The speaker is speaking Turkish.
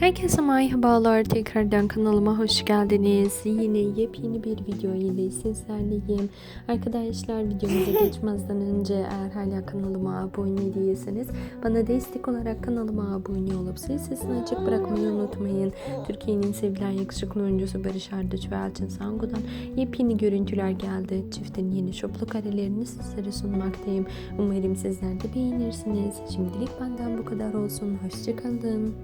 Herkese merhabalar. Tekrardan kanalıma hoş geldiniz. Yine yepyeni bir video ile sizlerleyim. Arkadaşlar videomuza geçmezden önce eğer hala kanalıma abone değilseniz bana destek olarak kanalıma abone olup zil sesini açık bırakmayı unutmayın. Türkiye'nin sevilen yakışıklı oyuncusu Barış Arduç ve Elçin Sangu'dan yepyeni görüntüler geldi. Çiftin yeni şoplu karelerini sizlere sunmaktayım. Umarım sizler de beğenirsiniz. Şimdilik benden bu kadar olsun. Hoşçakalın.